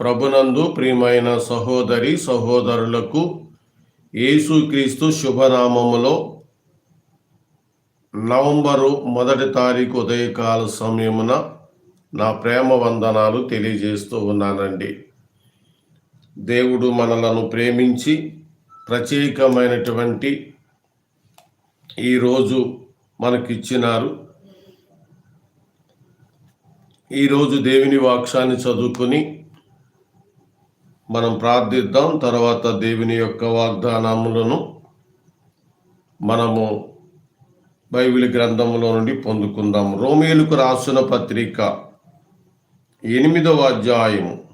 ప్రభునందు ప్రియమైన సహోదరి సహోదరులకు యేసుక్రీస్తు శుభనామములో నవంబరు మొదటి తారీఖు ఉదయకాల సమయమున నా ప్రేమ వందనాలు తెలియజేస్తూ ఉన్నానండి. దేవుడు మనలను ప్రేమించి ప్రత్యేకమైనటువంటి ఈరోజు మనకిచ్చినారు. ఈరోజు దేవుని వాక్యాన్ని చదువుకుని మనం ప్రార్థిద్దాం. తర్వాత దేవుని యొక్క వాగ్దానములను మనము బైబిల్ గ్రంథములో నుండి పొందుకుందాం. రోమేలుకు రాసిన పత్రిక ఎనిమిదవ అధ్యాయము.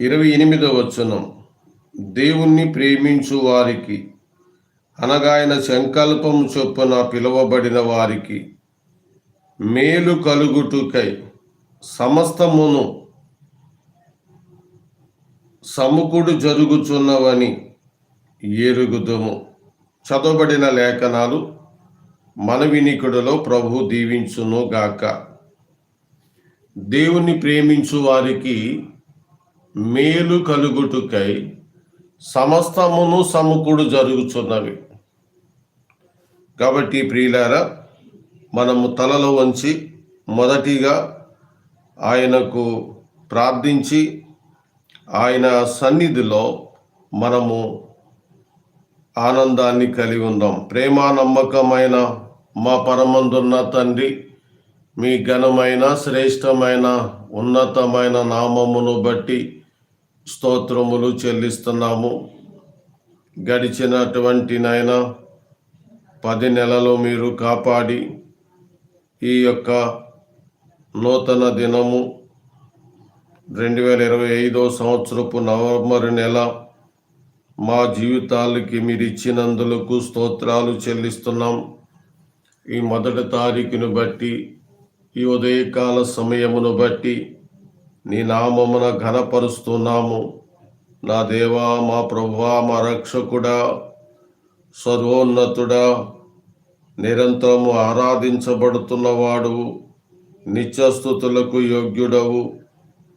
ఇరవై ఎనిమిదవ వచనం. దేవుణ్ణి ప్రేమించు వారికి అనగాయన సంకల్పం సంకల్పము చొప్పున పిలువబడిన వారికి మేలు కలుగుటకై సమస్తమును సముకుడు జరుగుచున్నవని ఎరుగుదము చదవబడిన లేఖనాలు మన వినికుడిలో ప్రభు దీవించును గాక. దేవుని ప్రేమించు వారికి మేలు కలుగుటకై సమస్తమును సముకుడు జరుగుచున్నవి. కాబట్టి ప్రియులారా మనము తలలో వంచి మొదటిగా ఆయనకు ప్రార్థించి ఆయన సన్నిధిలో మనము ఆనందాన్ని కలిగి ఉందాం. ప్రేమ నమ్మకమైన మా పరమందున్న తండ్రి మీ ఘనమైన శ్రేష్టమైన ఉన్నతమైన నామమును బట్టి స్తోత్రములు చెల్లిస్తున్నాము. గడిచినటువంటి నాయన పది నెలలు మీరు కాపాడి ఈ యొక్క నూతన దినము రెండు వేల ఇరవై ఐదో సంవత్సరపు నవంబర్ నెల మా జీవితాలకి మీరు ఇచ్చినందులకు స్తోత్రాలు చెల్లిస్తున్నాం. ఈ మొదటి తారీఖును బట్టి ఈ ఉదయకాల సమయమును బట్టి నీ నామమున ఘనపరుస్తున్నాము. నా దేవా మా ప్రభువా మా రక్షకుడా సర్వోన్నతుడా నిరంతరము ఆరాధించబడుతున్నవాడు నిత్యస్థుతులకు యోగ్యుడవు.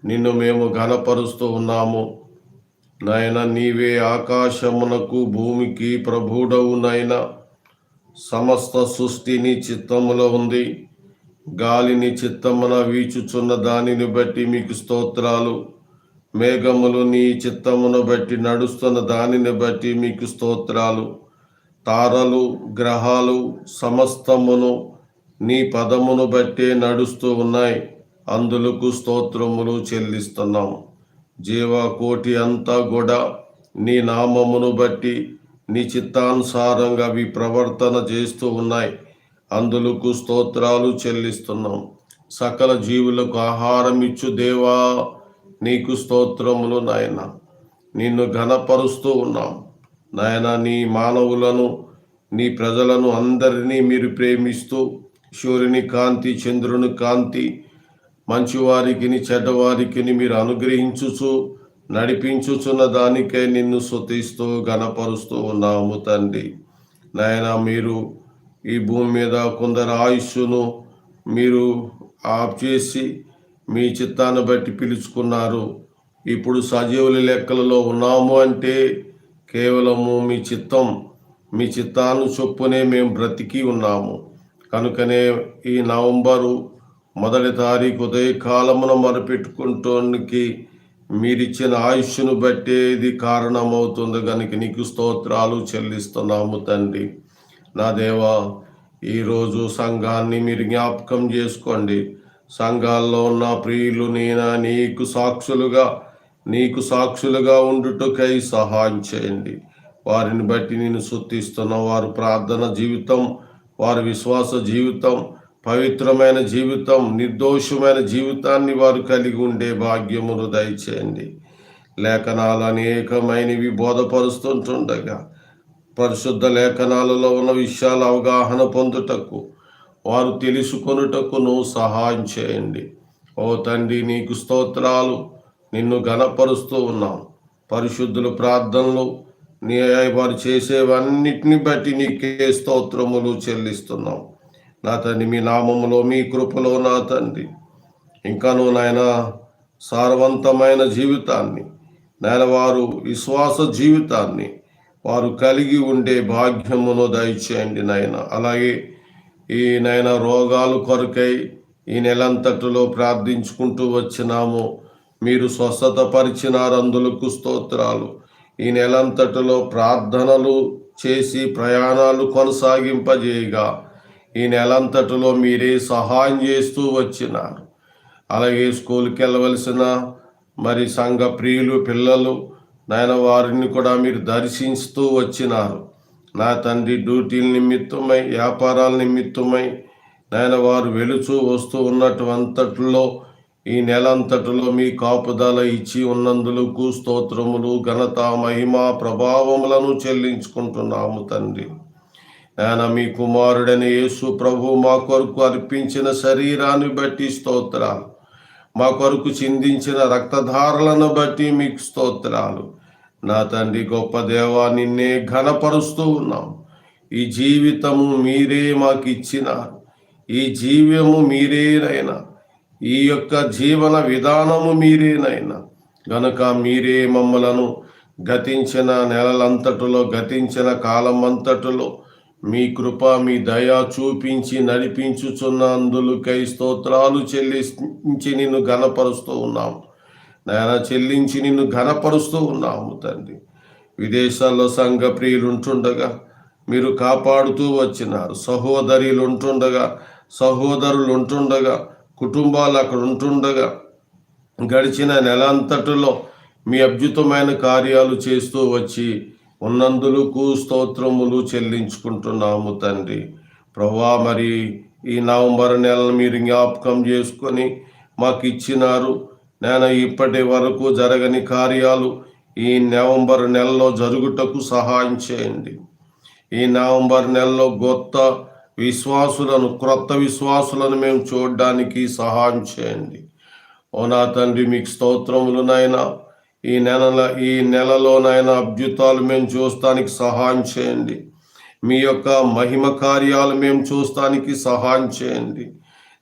నిన్ను మేము ఘనపరుస్తూ ఉన్నాము. నాయన నీవే ఆకాశమునకు భూమికి ప్రభుడవు నాయన. సమస్త సృష్టిని చిత్తములో ఉంది. గాలిని చిత్తమున వీచుచున్న దానిని బట్టి మీకు స్తోత్రాలు. మేఘములు నీ చిత్తమును బట్టి నడుస్తున్న దానిని బట్టి మీకు స్తోత్రాలు. తారలు గ్రహాలు సమస్తమును నీ పదమును బట్టే నడుస్తూ ఉన్నాయి. అందులకు స్తోత్రములు చెల్లిస్తున్నాం. జీవకోటి అంతా కూడా నీ నామమును బట్టి నీ చిత్తానుసారంగా అవి ప్రవర్తన చేస్తూ ఉన్నాయి. అందులకు స్తోత్రాలు చెల్లిస్తున్నాం. సకల జీవులకు ఆహారం ఇచ్చు దేవా నీకు స్తోత్రములు నాయన. నిన్ను ఘనపరుస్తూ ఉన్నాం. నాయన నీ మానవులను నీ ప్రజలను అందరినీ మీరు ప్రేమిస్తూ సూర్యుని కాంతి చంద్రుని కాంతి మంచివారికి చెడ్డవారికి మీరు అనుగ్రహించుచు నడిపించుచున్న దానికై నిన్ను శుతిస్తూ గణపరుస్తూ ఉన్నాము తండ్రి. నాయన మీరు ఈ భూమి మీద కొందరు ఆయుష్ను మీరు ఆఫ్ చేసి మీ చిత్తాన్ని బట్టి పిలుచుకున్నారు. ఇప్పుడు సజీవుల లెక్కలలో ఉన్నాము అంటే కేవలము మీ చిత్తం మీ చిత్తాను చొప్పునే మేము బ్రతికి ఉన్నాము. కనుకనే ఈ నవంబరు మొదటి తారీఖు ఉదయకాలమున మొరపెట్టుకుంటానికి మీరిచ్చిన ఆయుష్ను బట్టేది కారణమవుతుంది. కనుక నీకు స్తోత్రాలు చెల్లిస్తున్నాము తండ్రి. నా దేవా ఈరోజు సంఘాన్ని మీరు జ్ఞాపకం చేసుకోండి. సంఘాల్లో ఉన్న ప్రియులు నేనా నీకు సాక్షులుగా నీకు సాక్షులుగా ఉండుటకై సహాయం చేయండి. వారిని బట్టి నేను శుద్ధిస్తున్న వారు ప్రార్థన జీవితం వారి విశ్వాస జీవితం పవిత్రమైన జీవితం నిర్దోషమైన జీవితాన్ని వారు కలిగి ఉండే భాగ్యమును దయచేయండి. లేఖనాలు అనేకమైనవి బోధపరుస్తుంటుండగా పరిశుద్ధ లేఖనాలలో ఉన్న విషయాల అవగాహన పొందుటకు వారు తెలుసుకొనుటకును సహాయం చేయండి. ఓ తండ్రి నీకు స్తోత్రాలు నిన్ను గణపరుస్తూ ఉన్నాం పరిశుద్ధులు ప్రార్థనలు నీ వారు చేసేవన్నిటిని బట్టి నీకే స్తోత్రములు చెల్లిస్తున్నాం. నా తండ్రి మీ నామములో మీ కృపలో నా తండ్రి. ఇంకాను నాయన సారవంతమైన జీవితాన్ని నాయన వారు విశ్వాస జీవితాన్ని వారు కలిగి ఉండే భాగ్యమును దయచేయండి నాయన. అలాగే ఈ నాయన రోగాలు కొరకై ఈ నెలంతటిలో ప్రార్థించుకుంటూ వచ్చినాము. మీరు స్వస్థత పరిచినారందులకు స్తోత్రాలు. ఈ నెలంతటిలో ప్రార్థనలు చేసి ప్రయాణాలు కొనసాగింపజేయగా. ఈ నెలంతటిలో మీరే సహాయం చేస్తూ వచ్చినారు. అలాగే స్కూల్కి వెళ్ళవలసిన మరి సంఘ ప్రియులు పిల్లలు నాయన వారిని కూడా మీరు దర్శిస్తూ వచ్చినారు. నా తండ్రి డ్యూటీల నిమిత్తమై వ్యాపారాల నిమిత్తమై నాయన వారు వెలుచు వస్తూ ఉన్నటువంతట్లో ఈ నెలంతటిలో మీ కాపుదల ఇచ్చి ఉన్నందులకు స్తోత్రములు ఘనత మహిమ ప్రభావములను చెల్లించుకుంటున్నాము తండ్రి. ఆయన మీ కుమారుడైన యేసు ప్రభు మా కొరకు అర్పించిన శరీరాన్ని బట్టి స్తోత్రాలు. మా కొరకు చిందించిన రక్తధారలను బట్టి మీకు స్తోత్రాలు. నా తండ్రి గొప్ప దేవా నిన్నే ఘనపరుస్తూ ఉన్నాం. ఈ జీవితము మీరే మాకు ఇచ్చినారు ఈ జీవ్యము మీరేనైనా. ఈ యొక్క జీవన విధానము మీరేనైనా. గనక మీరే మమ్మలను గతించిన నెలలంతటిలో గతించిన కాలం అంతటిలో మీ కృప మీ దయ చూపించి నడిపించుచున్న అందులకై స్తోత్రాలు చెల్లించి నిన్ను ఘనపరుస్తూ ఉన్నాము. నాయన చెల్లించి నిన్ను ఘనపరుస్తూ ఉన్నాము తండ్రి. విదేశాల్లో సంఘ ప్రియులు ఉంటుండగా మీరు కాపాడుతూ వచ్చినారు. సహోదరులు ఉంటుండగా సహోదరులు ఉంటుండగా కుటుంబాలు అక్కడ ఉంటుండగా గడిచిన నెల అంతటిలో మీ అద్భుతమైన కార్యాలు చేస్తూ వచ్చి ఉన్నందులకు స్తోత్రములు చెల్లించుకుంటున్నాము తండ్రి. ప్రభా మరి ఈ నవంబర్ నెలను మీరు జ్ఞాపకం చేసుకొని మాకు ఇచ్చినారు. నేను ఇప్పటి వరకు జరగని కార్యాలు ఈ నవంబర్ నెలలో జరుగుటకు సహాయం చేయండి. ఈ నవంబర్ నెలలో కొత్త విశ్వాసులను క్రొత్త విశ్వాసులను మేము చూడడానికి సహాయం చేయండి. ఓ నా తండ్రి మీకు స్తోత్రములు నాయనా. ఈ నెల ఈ నెలలోనైనా అభ్యుతాలు మేము చూస్తానికి సహాయం చేయండి. మీ యొక్క మహిమ కార్యాలు మేము చూస్తానికి సహాయం చేయండి.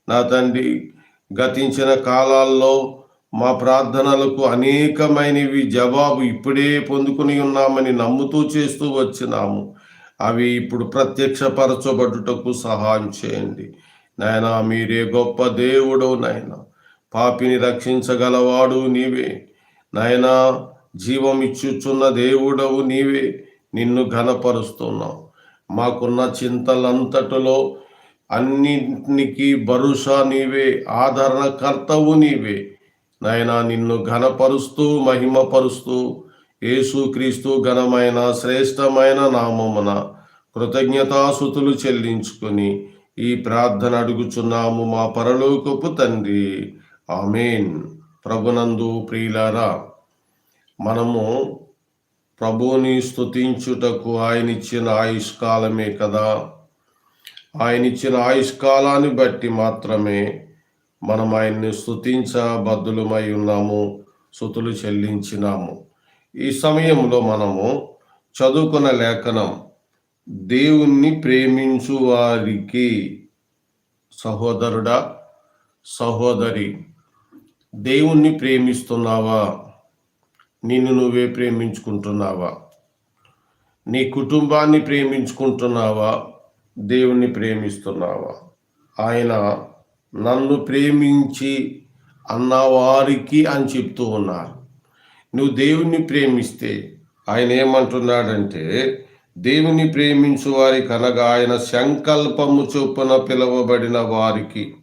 నా తండ్రి గతించిన కాలాల్లో మా ప్రార్థనలకు అనేకమైనవి జవాబు ఇప్పుడే పొందుకుని ఉన్నామని నమ్ముతూ చేస్తూ వచ్చినాము. అవి ఇప్పుడు ప్రత్యక్షపరచబడుటకు సహాయం చేయండి. నాయనా మీరే గొప్ప దేవుడు నాయన పాపిని రక్షించగలవాడు నీవే. నాయనా జీవం ఇచ్చుచున్న దేవుడవు నీవే నిన్ను ఘనపరుస్తున్నావు. మాకున్న చింతలంతటిలో అన్నింటికి భరోసా నీవే ఆదరణకర్తవు నీవే. నాయనా నిన్ను ఘనపరుస్తూ మహిమపరుస్తూ యేసుక్రీస్తు ఘనమైన శ్రేష్టమైన నామమున కృతజ్ఞతాసుతులు చెల్లించుకొని ఈ ప్రార్థన అడుగుచున్నాము మా పరలోకపు తండ్రి. ఆమెన్. ప్రభునందు ప్రియులారా మనము ప్రభువుని స్తుతించుటకు ఆయన ఇచ్చిన ఆయుష్కాలమే కదా. ఆయన ఇచ్చిన ఆయుష్కాలాన్ని బట్టి మాత్రమే మనం ఆయన్ని స్తుతించబద్దులమై ఉన్నాము స్థుతులు చెల్లించినాము. ఈ సమయంలో మనము చదువుకున్న లేఖనం దేవుణ్ణి ప్రేమించు వారికి సహోదరుడా సహోదరి దేవుణ్ణి ప్రేమిస్తున్నావా? నిన్ను నువ్వే ప్రేమించుకుంటున్నావా? నీ కుటుంబాన్ని ప్రేమించుకుంటున్నావా? దేవుణ్ణి ప్రేమిస్తున్నావా? ఆయన నన్ను ప్రేమించి అన్నవారికి అని చెప్తూ ఉన్నారు. నువ్వు దేవుణ్ణి ప్రేమిస్తే ఆయన ఏమంటున్నాడంటే దేవుని ప్రేమించు వారికి అనగా ఆయన సంకల్పము చొప్పున పిలువబడిన వారికి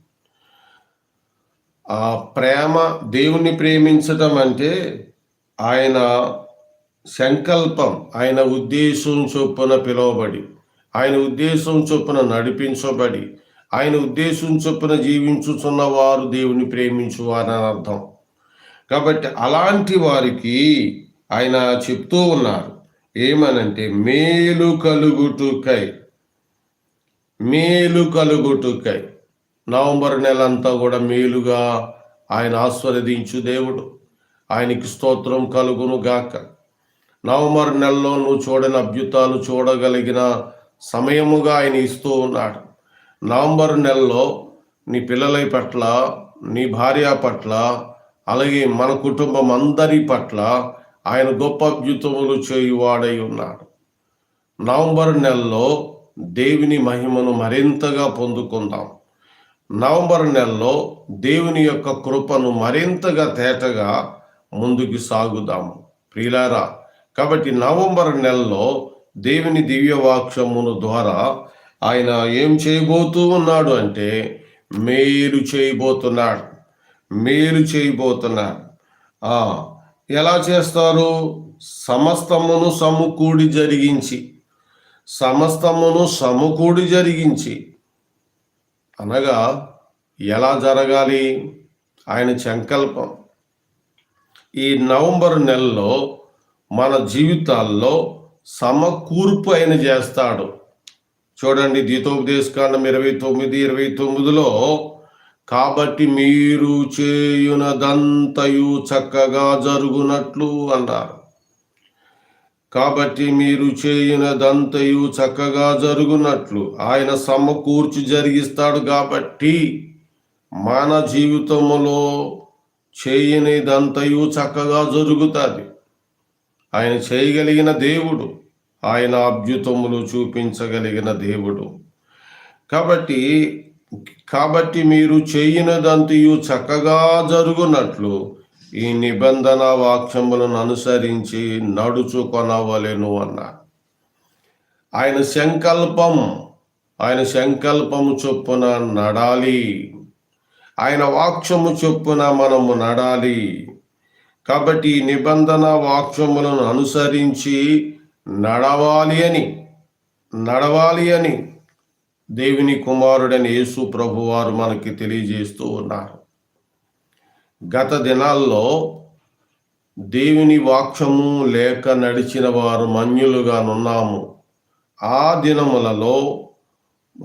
ఆ ప్రేమ దేవుణ్ణి ప్రేమించటం అంటే ఆయన సంకల్పం ఆయన ఉద్దేశం చొప్పున పిలువబడి ఆయన ఉద్దేశం చొప్పున నడిపించబడి ఆయన ఉద్దేశం చొప్పున జీవించుతున్న వారు దేవుని ప్రేమించువారని అర్థం. కాబట్టి అలాంటి వారికి ఆయన చెప్తూ ఉన్నారు ఏమనంటే మేలు కలుగుటుకై మేలు కలుగుటుకై. నవంబర్ నెల అంతా కూడా మేలుగా ఆయన ఆస్వాదించు దేవుడు. ఆయనకి స్తోత్రం కలుగును గాక. నవంబర్ నెలలో నువ్వు చూడని అభ్యుతాలు చూడగలిగిన సమయముగా ఆయన ఇస్తూ ఉన్నాడు. నవంబర్ నెలలో నీ పిల్లల పట్ల నీ భార్య పట్ల అలాగే మన కుటుంబం అందరి పట్ల ఆయన గొప్ప అభ్యుతములు చేయువాడై ఉన్నాడు. నవంబర్ నెలలో దేవుని మహిమను మరింతగా పొందుకుందాం. నవంబర్ నెలలో దేవుని యొక్క కృపను మరింతగా తేటగా ముందుకు సాగుదాము. ప్రియులారా కాబట్టి నవంబర్ నెలలో దేవుని దివ్యవాక్షమును ద్వారా ఆయన ఏం చేయబోతూ ఉన్నాడు అంటే మేలు చేయబోతున్నాడు. మేలు చేయబోతున్నాడు. ఎలా చేస్తారు? సమస్తమును సమకూడి జరిగించి. సమస్తమును సమకూడి జరిగించి. అనగా ఎలా జరగాలి? ఆయన సంకల్పం. ఈ నవంబర్ నెలలో మన జీవితాల్లో సమకూర్పు ఆయన చేస్తాడు. చూడండి గీతోపదేశకాండం ఇరవై తొమ్మిది ఇరవై తొమ్మిదిలో కాబట్టి మీరు చేయునదంతయు చక్కగా జరుగునట్లు అన్నారు. కాబట్టి మీరు చేయునదంతయు చక్కగా జరుగునట్లు. ఆయన సమకూర్చి జరిగిస్తాడు కాబట్టి మన జీవితంలో చేయనిదంతయు చక్కగా జరుగుతుంది. ఆయన చేయగలిగిన దేవుడు ఆయన అభ్యుతములు చూపించగలిగిన దేవుడు. కాబట్టి కాబట్టి మీరు చేయనదంతయు చక్కగా జరుగునట్లు. ఈ నిబంధన వాక్యములను అనుసరించి నడుచుకొనవలెను అన్న. ఆయన సంకల్పం ఆయన సంకల్పము చొప్పున నడాలి. ఆయన వాక్యము చొప్పున మనము నడాలి. కాబట్టి ఈ నిబంధన వాక్యములను అనుసరించి నడవాలి అని నడవాలి అని దేవుని కుమారుడని యేసు ప్రభువారు మనకి తెలియజేస్తూ ఉన్నారు. గత దినాల్లో దేవుని వాక్షము లేక నడిచిన వారు మన్యులుగానున్నాము. ఆ దినములలో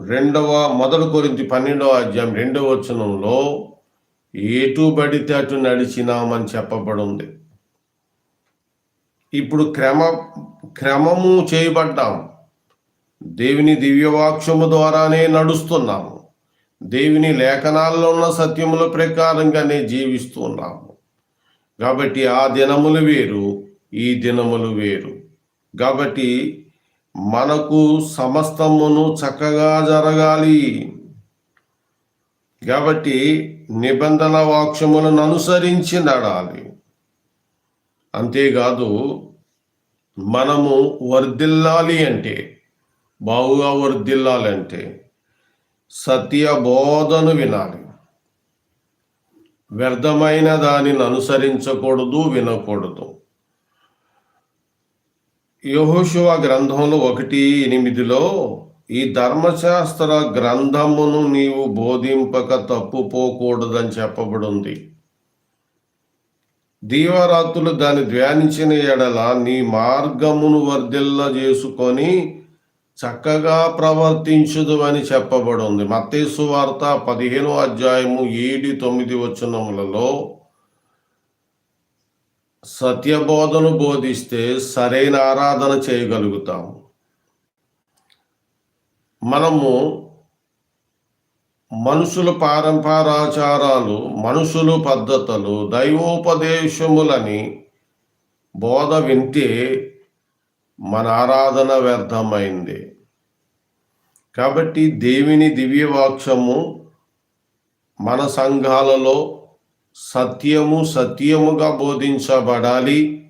రెండవ మొదటి గురించి పన్నెండవ అధ్యాయం రెండవ వచనంలో ఎటు పడితే అటు నడిచినామని చెప్పబడింది. ఇప్పుడు క్రమ క్రమము చేయబడ్డాం దేవుని దివ్యవాక్షము ద్వారానే నడుస్తున్నాము. దేవుని లేఖనాల్లో ఉన్న సత్యముల ప్రకారంగానే జీవిస్తున్నాము కాబట్టి ఆ దినములు వేరు ఈ దినములు వేరు. కాబట్టి మనకు సమస్తమును చక్కగా జరగాలి. కాబట్టి నిబంధన వాక్యములను అనుసరించి నడాలి. అంతేకాదు మనము వర్ధిల్లాలి అంటే బావుగా వర్ధిల్లాలంటే సత్య బోధను వినాలి. వ్యర్థమైన దానిని అనుసరించకూడదు వినకూడదు. యహోశివ గ్రంథంలో ఒకటి ఎనిమిదిలో ఈ ధర్మశాస్త్ర గ్రంథమును నీవు బోధింపక తప్పుపోకూడదని చెప్పబడింది. దీవరాత్రులు దాన్ని ధ్యానించిన ఎడల నీ మార్గమును వర్ధిల్ల చేసుకొని చక్కగా ప్రవర్తించుదు అని చెప్పబడింది. మత్తేసు వార్త పదిహేను అధ్యాయము ఏడు తొమ్మిది వచనములలో సత్యబోధను బోధిస్తే సరైన ఆరాధన చేయగలుగుతాము. మనము మనుషుల పారంపరాచారాలు మనుషులు పద్ధతులు దైవోపదేశములని బోధ వింటే మన ఆరాధన వ్యర్థమైంది. కాబట్టి దేవుని దివ్యవాక్యము మన సంఘాలలో సత్యము సత్యముగా బోధించబడాలి.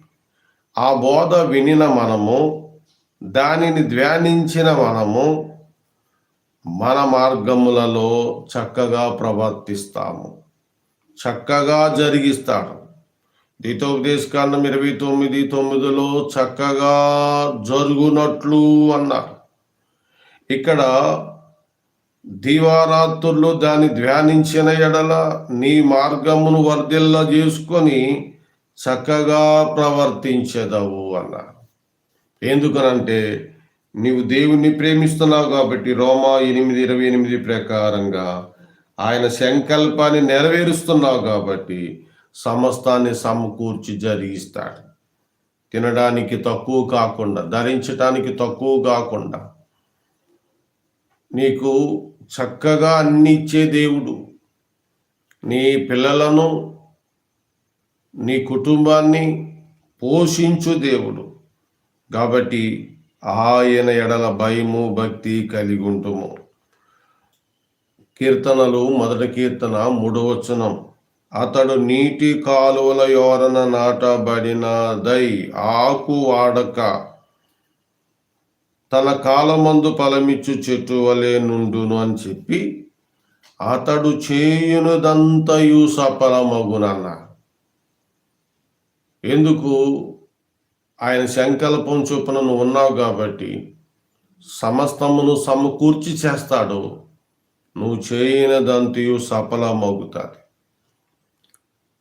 ఆ బోధ వినిన మనము దానిని ధ్యానించిన మనము మన మార్గములలో చక్కగా ప్రవర్తిస్తాము. చక్కగా జరిగిస్తాడు. కాండం ఇరవై తొమ్మిది తొమ్మిదిలో చక్కగా జరుగునట్లు అన్నారు. ఇక్కడ దీవారాత్రులు దాన్ని ధ్యానించిన ఎడల నీ మార్గమును వర్ధిల్ల చేసుకొని చక్కగా ప్రవర్తించదవు అన్నారు. ఎందుకనంటే నీవు దేవుణ్ణి ప్రేమిస్తున్నావు కాబట్టి రోమా ఎనిమిది ఇరవై ఎనిమిది ప్రకారంగా ఆయన సంకల్పాన్ని నెరవేరుస్తున్నావు కాబట్టి సమస్తాన్ని సమకూర్చి జరిగిస్తాడు. తినడానికి తక్కువ కాకుండా ధరించటానికి తక్కువ కాకుండా నీకు చక్కగా అన్ని ఇచ్చే దేవుడు. నీ పిల్లలను నీ కుటుంబాన్ని పోషించు దేవుడు. కాబట్టి ఆయన ఎడల భయము భక్తి కలిగి ఉంటుము కీర్తనలు మొదటి కీర్తన మూడవచనం అతడు నీటి కాలువల యోరన నాటబడినదై ఆకు వాడక తన కాలమందు ఫలమిచ్చు చెట్టు వలె నుండును అని చెప్పి అతడు చేయునుదంతయు సఫలమగునన్న. ఎందుకు? ఆయన సంకల్పం చొప్పున నువ్వు ఉన్నావు కాబట్టి సమస్తమును సమకూర్చి చేస్తాడు. నువ్వు చేయనిదంతయు సఫలమవుతుంది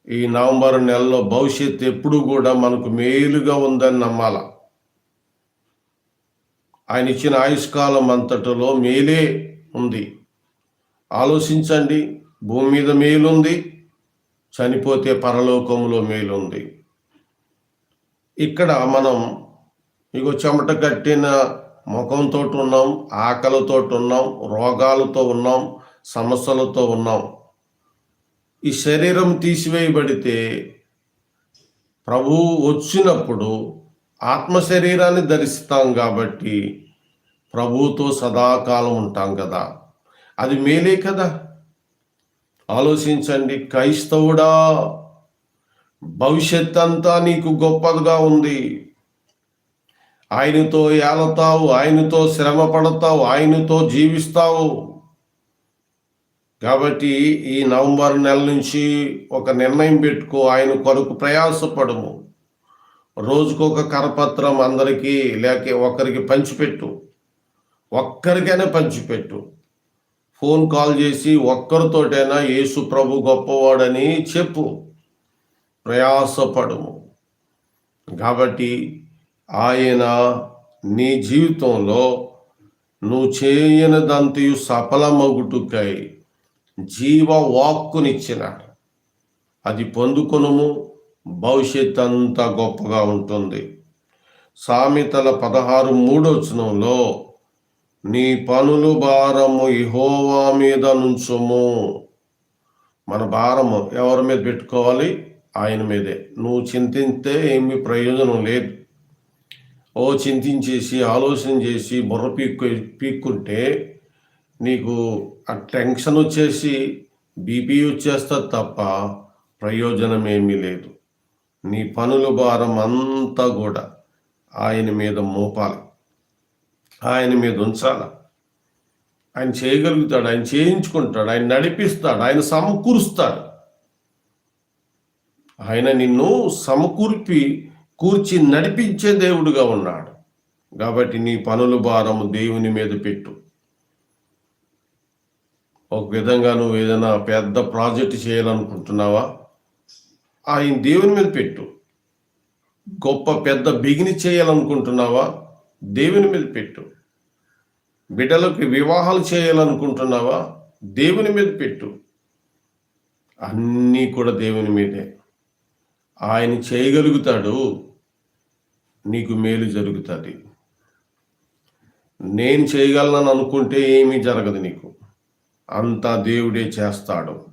ఈ నవంబర్ నెలలో భవిష్యత్తు ఎప్పుడు కూడా మనకు మేలుగా ఉందని నమ్మాల. ఆయన ఇచ్చిన ఆయుష్కాలం అంతటిలో మేలే ఉంది. ఆలోచించండి భూమి మీద మేలుంది చనిపోతే పరలోకంలో మేలుంది. ఇక్కడ మనం ఇగో చెమట కట్టిన ముఖంతో ఉన్నాం ఆకలితో ఉన్నాం రోగాలతో ఉన్నాం సమస్యలతో ఉన్నాం. ఈ శరీరం తీసివేయబడితే ప్రభువు వచ్చినప్పుడు ఆత్మ శరీరాన్ని ధరిస్తాం కాబట్టి ప్రభువుతో సదాకాలం ఉంటాం కదా. అది మేలే కదా? ఆలోచించండి క్రైస్తవుడా భవిష్యత్ అంతా నీకు గొప్పదిగా ఉంది. ఆయనతో ఏలతావు ఆయనతో శ్రమ పడతావు ఆయనతో జీవిస్తావు. కాబట్టి ఈ నవంబర్ నెల నుంచి ఒక నిర్ణయం పెట్టుకో ఆయన కొరకు ప్రయాసపడము. రోజుకొక కరపత్రం అందరికీ లేక ఒకరికి పంచిపెట్టు. ఒక్కరికైనా పంచిపెట్టు. ఫోన్ కాల్ చేసి ఒక్కరితోటైనా యేసు ప్రభు గొప్పవాడని చెప్పు. ప్రయాసపడము. కాబట్టి ఆయన నీ జీవితంలో నువ్వు చేయనిదంతయు సఫలమగుటుకై జీవ వాక్కునిచ్చినాడు అది పొందుకొనుము భవిష్యత్ అంతా గొప్పగా ఉంటుంది. సామెతల పదహారు మూడవచనంలో నీ పనులు భారము ఇహోవా మీద నుంచుము. మన భారము ఎవరి మీద పెట్టుకోవాలి? ఆయన మీదే. నువ్వు చింతిస్తే ఏమి ప్రయోజనం లేదు. ఓ చింతించేసి ఆలోచన చేసి బుర్ర పీక్కు పీక్కుంటే నీకు ఆ టెన్షన్ వచ్చేసి బీపీ వచ్చేస్తా తప్ప ప్రయోజనం ఏమీ లేదు. నీ పనుల భారం అంతా కూడా ఆయన మీద మోపాలి. ఆయన మీద ఉంచాల. ఆయన చేయగలుగుతాడు ఆయన చేయించుకుంటాడు ఆయన నడిపిస్తాడు ఆయన సమకూరుస్తాడు. ఆయన నిన్ను సమకూర్పి కూర్చి నడిపించే దేవుడుగా ఉన్నాడు. కాబట్టి నీ పనుల భారము దేవుని మీద పెట్టు. ఒక విధంగా నువ్వు ఏదైనా పెద్ద ప్రాజెక్ట్ చేయాలనుకుంటున్నావా? ఆయన దేవుని మీద పెట్టు. గొప్ప పెద్ద బిగిని చేయాలనుకుంటున్నావా? దేవుని మీద పెట్టు. బిడ్డలకు వివాహాలు చేయాలనుకుంటున్నావా? దేవుని మీద పెట్టు. అన్నీ కూడా దేవుని మీదే. ఆయన చేయగలుగుతాడు. నీకు మేలు జరుగుతుంది. నేను చేయగలను అనుకుంటే ఏమీ జరగదు నీకు. అంతా దేవుడే చేస్తాడు.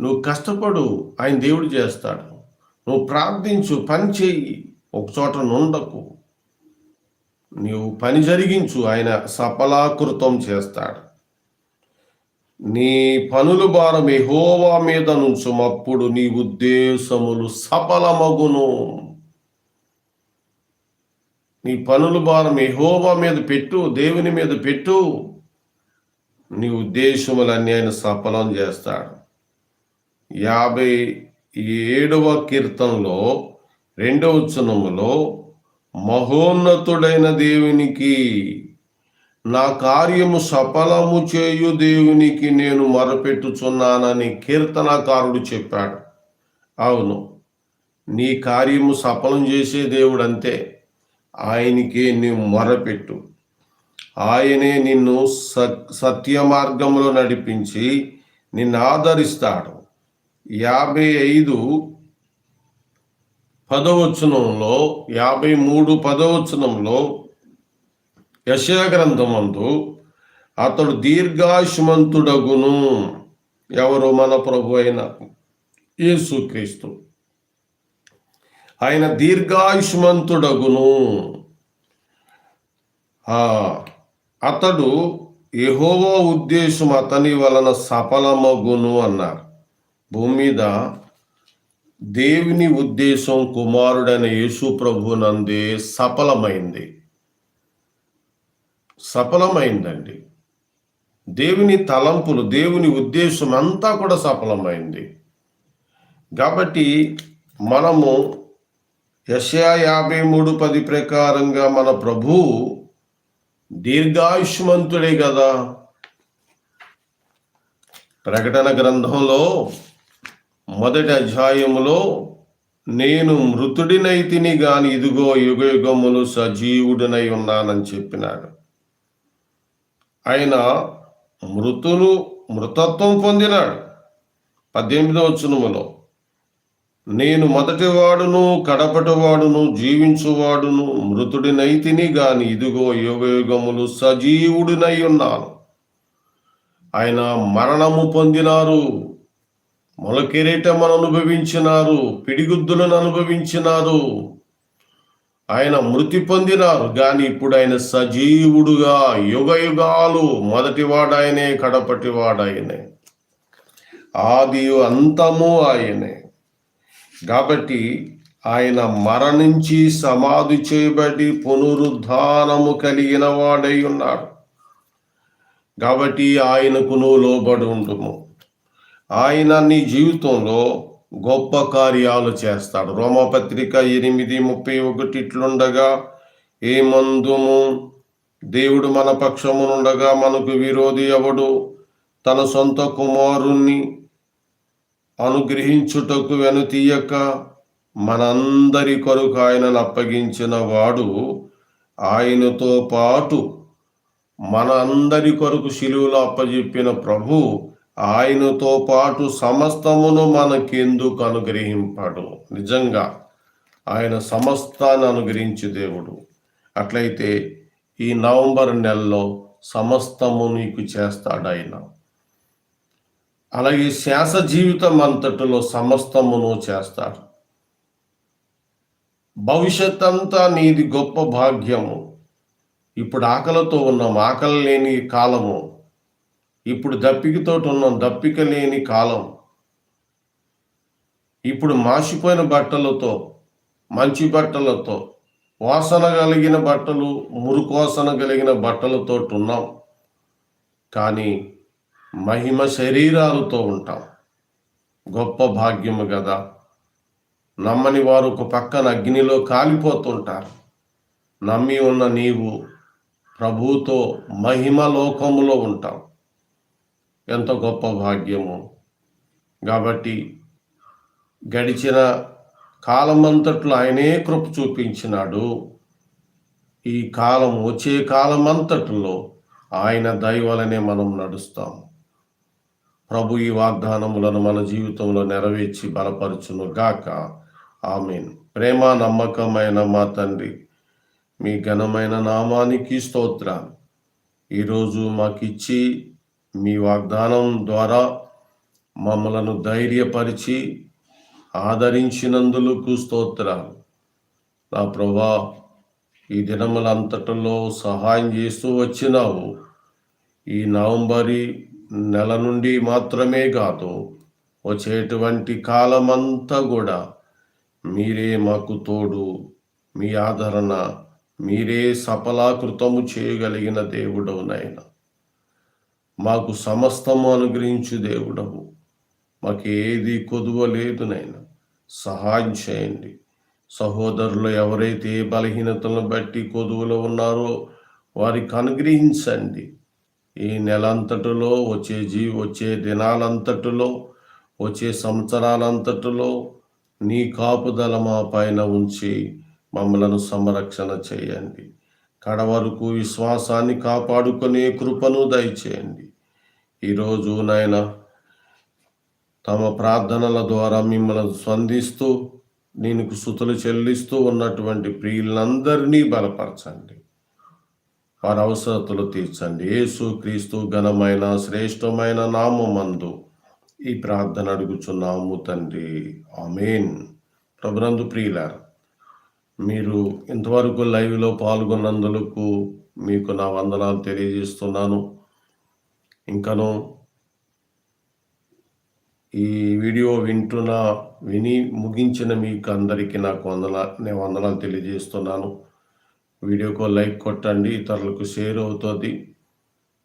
నువ్వు కష్టపడు ఆయన దేవుడు చేస్తాడు. నువ్వు ప్రార్థించు పని చేయి ఒక చోట నుండకు. నీవు పని జరిగించు ఆయన సఫలాకృతం చేస్తాడు. నీ పనుల భారం ఎహోవా మీద నుంచుమప్పుడు నీ ఉద్దేశములు సఫలమగును. నీ పనుల భారం ఎహోవా మీద పెట్టు దేవుని మీద పెట్టు. నీ ఉద్దేశములన్నీ ఆయన సఫలం చేస్తాడు. యాభై ఏడవ కీర్తనలో రెండవ చనములో మహోన్నతుడైన దేవునికి నా కార్యము సఫలము చేయు దేవునికి నేను మొరపెట్టుచున్నానని కీర్తనకారుడు చెప్పాడు. అవును నీ కార్యము సఫలం చేసే దేవుడు అంతే. ఆయనకే నీవు మొరపెట్టు. ఆయనే నిన్ను సత్య మార్గంలో నడిపించి నిన్ను ఆదరిస్తాడు. యాభై ఐదు పదవచనంలో యాభై మూడు పదవచనంలో యశగ్రంథమందు అతడు దీర్ఘాయుమంతుడగును ఎవరు? మన ప్రభు అయిన యేసుక్రీస్తు. ఆయన దీర్ఘాయుష్మంతుడగును. అతడు ఎహోవో ఉద్దేశం అతని వలన సఫలమగును అన్నారు. భూమి మీద దేవుని ఉద్దేశం కుమారుడైన యేసు ప్రభునందే సఫలమైంది. సఫలమైందండి. దేవుని తలంపులు దేవుని ఉద్దేశం అంతా కూడా సఫలమైంది. కాబట్టి మనము యశయా యాభై మూడు పది ప్రకారంగా మన ప్రభు దీర్ఘాయుష్మంతుడే కదా ప్రకటన గ్రంథంలో మొదటి అధ్యాయములో నేను మృతుడినై తిని గాని ఇదిగో యుగ యుగములు సజీవుడినై ఉన్నానని చెప్పినాడు. ఆయన మృతులు మృతత్వం పొందినాడు. పద్దెనిమిదవ చునుములో నేను మొదటివాడును కడపటివాడును జీవించువాడును మృతుడినైతిని గాని ఇదిగో యుగయుగములు సజీవుడినై ఉన్నాను. ఆయన మరణము పొందినారు మొలకిరీటమును అనుభవించినారు పిడిగుద్దులను అనుభవించినారు. ఆయన మృతి పొందినారు గాని ఇప్పుడు ఆయన సజీవుడుగా యుగయుగాలు మొదటివాడాయనే కడపటివాడాయనే ఆది అంతము ఆయనే. కాబట్టి ఆయన మరణించి సమాధి చేయబడి పునరుద్ధానము కలిగిన వాడై ఉన్నాడు. కాబట్టి ఆయనకు నువ్వు లోబడి ఉండుము. ఆయన నీ జీవితంలో గొప్ప కార్యాలు చేస్తాడు. రోమపత్రిక ఎనిమిది ముప్పై ఒకటి ఇట్లుండగా ఏమందుము? దేవుడు మన పక్షమునుండగా మనకు విరోధి ఎవడు? తన సొంత కుమారుణ్ణి అనుగ్రహించుటకు వెనుతీయక మనందరి కొరకు ఆయనను అప్పగించిన వాడు ఆయనతో పాటు మన అందరి కొరకు శిలువులో అప్పజెప్పిన ప్రభు ఆయనతో పాటు సమస్తమును మనకెందుకు అనుగ్రహింపాడు? నిజంగా ఆయన సమస్తాన్ని అనుగ్రహించి దేవుడు. అట్లయితే ఈ నవంబర్ నెలలో సమస్తము నీకు చేస్తాడు ఆయన. అలాగే శ్వాస జీవితం అంతటిలో సమస్తమును చేస్తాడు. భవిష్యత్ అంతా నీది గొప్ప భాగ్యము. ఇప్పుడు ఆకలితో ఉన్నాం ఆకలి లేని కాలము. ఇప్పుడు దప్పికతోటి ఉన్నాం దప్పిక లేని కాలం. ఇప్పుడు మాసిపోయిన బట్టలతో మంచి బట్టలతో వాసన కలిగిన బట్టలు మురుకోసన కలిగిన బట్టలతో ఉన్నాం. కానీ మహిమ శరీరాలతో ఉంటాం. గొప్ప భాగ్యము కదా నమ్మని వారు ఒక పక్కన అగ్నిలో కాలిపోతుంటారు. నమ్మి ఉన్న నీవు ప్రభుతో మహిమ లోకములో ఉంటాం ఎంత గొప్ప భాగ్యము. కాబట్టి గడిచిన కాలమంతట్లో ఆయనే కృప చూపించినాడు. ఈ కాలం వచ్చే కాలమంతట్లో ఆయన దయవలనే మనం నడుస్తాం ప్రభు ఈ వాగ్దానములను మన జీవితంలో నెరవేర్చి బలపరచును గాక. ఆమెన్. ప్రేమ నమ్మకమైన మా తండ్రి మీ ఘనమైన నామానికి స్తోత్రాలు. ఈరోజు మాకిచ్చి మీ వాగ్దానం ద్వారా మమ్మలను ధైర్యపరిచి ఆదరించినందులకు స్తోత్రాలు. నా ప్రభా ఈ దినములంతటిలో సహాయం చేస్తూ వచ్చినావు. ఈ నవంబరి నెల నుండి మాత్రమే కాదు వచ్చేటువంటి కాలమంతా కూడా మీరే మాకు తోడు మీ ఆదరణ మీరే సఫలాకృతము చేయగలిగిన దేవుడవు నాయన. మాకు సమస్తము అనుగ్రహించు దేవుడవు. మాకు ఏది కొదువ లేదు నాయన. సహాయం చేయండి. సహోదరులు ఎవరైతే బలహీనతలను బట్టి కొదువులో ఉన్నారో వారికి అనుగ్రహించండి. ఈ నెలంతటిలో వచ్చే జీ వచ్చే దినాలంతటిలో వచ్చే సంవత్సరాలంతటిలో నీ కాపుదల మా పైన ఉంచి మమ్మలను సంరక్షణ చేయండి. కడవరకు విశ్వాసాన్ని కాపాడుకునే కృపను దయచేయండి. ఈరోజు నాయన తమ ప్రార్థనల ద్వారా మిమ్మల్ని స్పందిస్తూ నేను సుతులు చెల్లిస్తూ ఉన్నటువంటి ప్రియులందరినీ బలపరచండి. వారి అవసరతలు తీర్చండి. యేసు క్రీస్తు ఘనమైన శ్రేష్టమైన నామందు ఈ ప్రార్థన అడుగుచున్నాము తండ్రి. ఆమెన్. ప్రభునందు ప్రియులార్ మీరు ఇంతవరకు లైవ్లో పాల్గొన్నందులకు మీకు నా వందనాలు తెలియజేస్తున్నాను. ఇంకను ఈ వీడియో వింటున్న విని ముగించిన మీకు అందరికీ నాకు వందన నేను వందనాలు తెలియజేస్తున్నాను. వీడియోకు లైక్ కొట్టండి ఇతరులకు షేర్ అవుతుంది.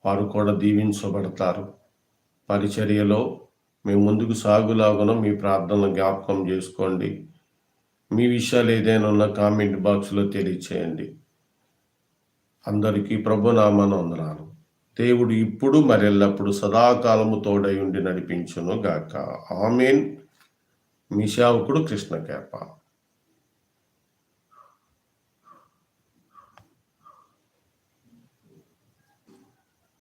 వారు కూడా దీవించబడతారు. పరిచర్యలో మేము ముందుకు సాగులాగున మీ ప్రార్థనలు జ్ఞాపకం చేసుకోండి. మీ విషయాలు ఏదైనా ఉన్న కామెంట్ బాక్స్లో తెలియచేయండి. అందరికీ ప్రభునామాన వందనాలు. దేవుడు ఇప్పుడు మరెల్లప్పుడు సదాకాలము తోడై ఉండి నడిపించును గాక ఆమెన్. మీ సేవకుడు కృష్ణ కేప